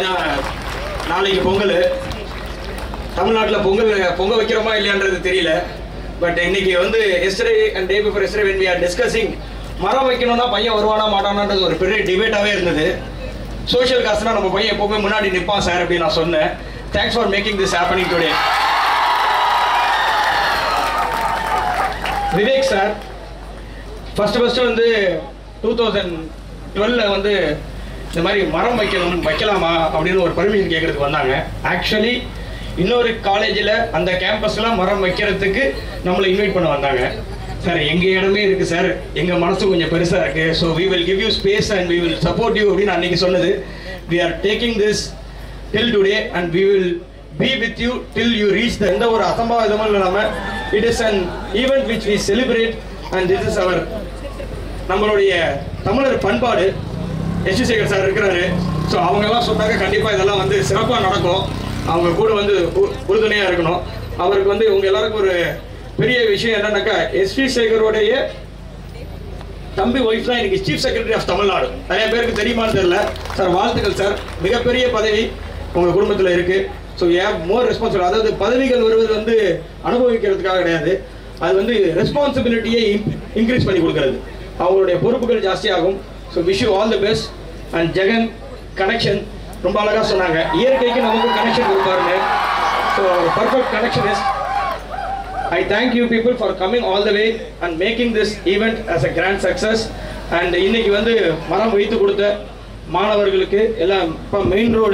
ஏன்னா நாளைக்கு பொங்கல். தமிழ்நாட்டில் பொங்கல் பொங்கல் வைக்கிறோமா இல்லையான்றது தெரியல. பட் இன்னைக்கு வந்து yesterday and day before yesterday when we are discussing மரம் வைக்கணும்னா பையன் வருவானா மாட்டானான்றது ஒரு பெரிய டிபேட்டாகவே இருந்தது. சோஷியல் காசுனா நம்ம பையன் எப்பவுமே முன்னாடி நிற்பான் சார் அப்படின்னு நான் சொன்னேன். Thanks for making this happening today Vivek sir first first வந்து டூ தௌசண்ட் டுவெல்ல வந்து இந்த மாதிரி மரம் வைக்கணும் வைக்கலாமா அப்படின்னு ஒரு பர்மிஷன் கேட்கறதுக்கு வந்தாங்க. ஆக்சுவலி இன்னொரு காலேஜில் அந்த கேம்பஸ்லாம் மரம் வைக்கிறதுக்கு நம்மளை இன்வைட் பண்ண வந்தாங்க. சார் எங்கள் இடமே இருக்குது சார் எங்கள் மனசு கொஞ்சம் பெருசாக இருக்குது so we will give you space and we will support you அப்படின்னு அன்றைக்கி சொன்னது. We are taking this till today and we will be with you till you reach the எந்த ஒரு அசம்பாவிதமும் இல்லாமல் it is an event which we celebrate and this is our நம்மளுடைய தமிழர் பண்பாடு. எஸ் சேகர் சார் இருக்கிறாரு. ஸோ அவங்கெல்லாம் சொன்னாங்க கண்டிப்பாக இதெல்லாம் வந்து சிறப்பாக நடக்கும். அவங்க கூட வந்து உறுதுணையாக இருக்கணும். அவருக்கு வந்து இவங்க எல்லாருக்கும் ஒரு பெரிய விஷயம் என்னன்னாக்கா எஸ் வி சேகருடைய தம்பி ஒய்ஃப் தான் இன்னைக்கு சீஃப் செக்ரட்டரி ஆஃப் தமிழ்நாடு. நிறைய பேருக்கு தெரியுமான்னு தெரியல. சார் வாழ்த்துக்கள் சார். மிகப்பெரிய பதவி உங்கள் குடும்பத்தில் இருக்குது ஸோ ஏன் மோர் ரெஸ்பான்சிபிள் அதாவது பதவிகள் வருவது வந்து அனுபவிக்கிறதுக்காக கிடையாது. அது வந்து ரெஸ்பான்சிபிலிட்டியை இன்க்ரீஸ் பண்ணி கொடுக்கறது. அவங்களுடைய பொறுப்புகள் ஜாஸ்தியாகும். So wish you all the best and Jagan connection ரொம்ப அழகாக சொன்னாங்க. இயற்கைக்கு நமக்கு connection கொடுப்பாருங்க so perfect connection is I thank you people for coming all the way and making this event as a grand success and இன்னைக்கு வந்து மரம் வைத்து கொடுத்த மாணவர்களுக்கு எல்லாம் இப்போ மெயின் ரோடு